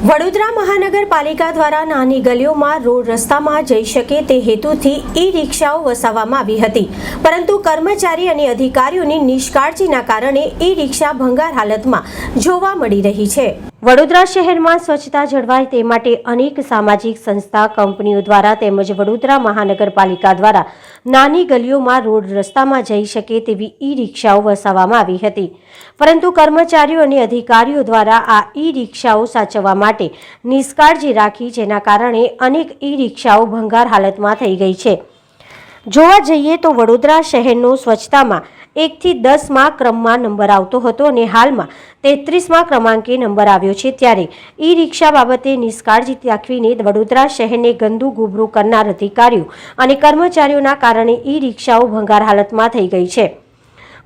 વડોદરા મહાનગરપાલિકા દ્વારા નાની ગલીઓમાં રોડ રસ્તામાં જઈ શકે તે હેતુથી ઈ રિક્ષાઓ વસાવવામાં આવી હતી. પરંતુ કર્મચારી અને અધિકારીઓની નિષ્કાળજીના કારણે ઈ રિક્ષા ભંગાર હાલતમાં જોવા મળી રહી છે. વડોદરા શહેરમાં સ્વચ્છતા જળવાય તે માટે અનેક સામાજિક સંસ્થા, કંપનીઓ દ્વારા તેમજ વડોદરા મહાનગરપાલિકા દ્વારા નાની ગલીઓમાં રોડ રસ્તામાં જઈ શકે તેવી ઈ રિક્ષાઓ વસાવવામાં આવી હતી. પરંતુ કર્મચારીઓ અને અધિકારીઓ દ્વારા આ ઈ રિક્ષાઓ સાચવવા માટે નિષ્કાળજી રાખી, જેના કારણે અનેક ઈ રિક્ષાઓ ભંગાર હાલતમાં થઈ ગઈ છે. જોવા જઈએ તો વડોદરા શહેરનો સ્વચ્છતામાં એકથી દસમાં ક્રમમાં નંબર આવતો હતો અને હાલમાં તેત્રીસમાં ક્રમાંકે નંબર આવ્યો છે. ત્યારે ઈ રિક્ષા બાબતે નિષ્કાળજી દાખવીને વડોદરા શહેરને ગંદુ ગુબરું કરનાર અધિકારીઓ અને કર્મચારીઓના કારણે ઈ રિક્ષાઓ ભંગાર હાલતમાં થઈ ગઈ છે.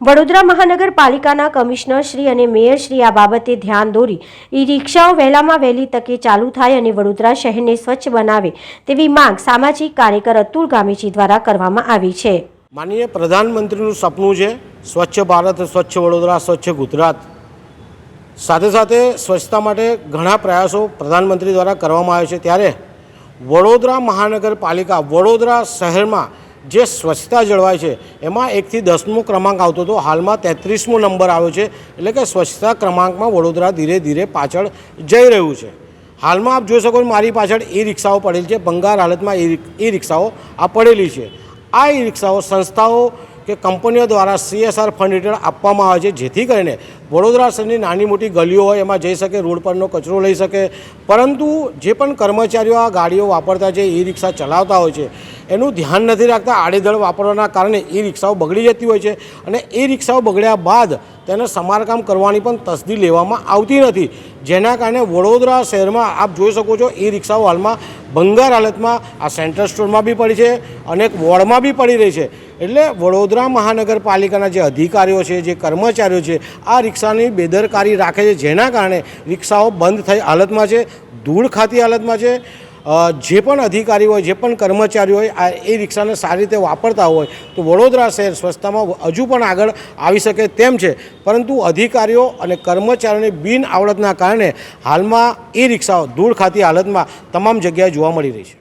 વડોદરા મહાનગરપાલિકાના કમિશનર શ્રી અને મેયર શ્રી આ બાબતે ધ્યાન દોરી. ઈ રિક્ષાઓ વહેલામાં વહેલી તકે ચાલુ થાય અને વડોદરા શહેરને સ્વચ્છ બનાવે તેવી માંગ સામાજિક કાર્યકર અતુલ ગામીજી દ્વારા કરવામાં આવી છે. માનનીય પ્રધાનમંત્રીનું સપનું છે સ્વચ્છ ભારત, સ્વચ્છ વડોદરા, સ્વચ્છ ગુજરાત. સાથે સાથે સ્વચ્છતા માટે ઘણા પ્રયાસો પ્રધાનમંત્રી દ્વારા કરવામાં આવે છે. ત્યારે વડોદરા મહાનગરપાલિકા વડોદરા શહેરમાં જે સ્વચ્છતા જળવાય છે, એમાં એકથી દસમો ક્રમાંક આવતો હતો. હાલમાં તેત્રીસમો નંબર આવ્યો છે, એટલે કે સ્વચ્છતા ક્રમાંકમાં વડોદરા ધીરે ધીરે પાછળ જઈ રહ્યું છે. હાલમાં આપ જોઈ શકો મારી પાછળ ઈ રિક્ષાઓ પડેલી છે, ભંગાર હાલતમાં ઈ રિક્ષાઓ આ પડેલી છે. આ ઈ રિક્ષાઓ સંસ્થાઓ કે કંપનીઓ દ્વારા સીએસઆર ફંડ હેઠળ આપવામાં આવે છે, જેથી કરીને વડોદરા શહેરની નાની મોટી ગલીઓ હોય, એમાં જઈ શકે, રોડ પરનો કચરો લઈ શકે. પરંતુ જે પણ કર્મચારીઓ આ ગાડીઓ વાપરતા છે ઈ રિક્ષા ચલાવતા હોય છે, એનું ધ્યાન નથી રાખતા આડેધડ વાપરવાના કારણે ઈ રિક્ષાઓ બગડી જતી હોય છે અને એ રિક્ષાઓ બગડ્યા બાદ તેને સમારકામ કરવાની પણ તસદી લેવામાં આવતી નથી. જેના કારણે વડોદરા શહેરમાં આપ જોઈ શકો છો એ રિક્ષાઓ હાલમાં ભંગાર હાલતમાં આ સેન્ટ્રલ સ્ટોરમાં બી પડી છે અનેક વોર્ડમાં બી પડી રહી છે. એટલે વડોદરા મહાનગરપાલિકાના જે અધિકારીઓ છે, જે કર્મચારીઓ છે, આ રિક્ષાની બેદરકારી રાખે છે, જેના કારણે રિક્ષાઓ બંધ થઈ હાલતમાં છે, ધૂળ ખાતી હાલતમાં છે. જે પણ અધિકારી હોય, જે પણ કર્મચારી હોય, આ એ રિક્ષાને સારી રીતે વાપરતા હોય, તો વડોદરા શહેર સ્વચ્છતામાં હજુ પણ આગળ આવી શકે તેમ છે. પરંતુ અધિકારીઓ અને કર્મચારીઓની બિન આવડતના કારણે હાલમાં એ રિક્ષાઓ ધૂળ ખાતી હાલતમાં તમામ જગ્યાએ જોવા મળી રહી છે.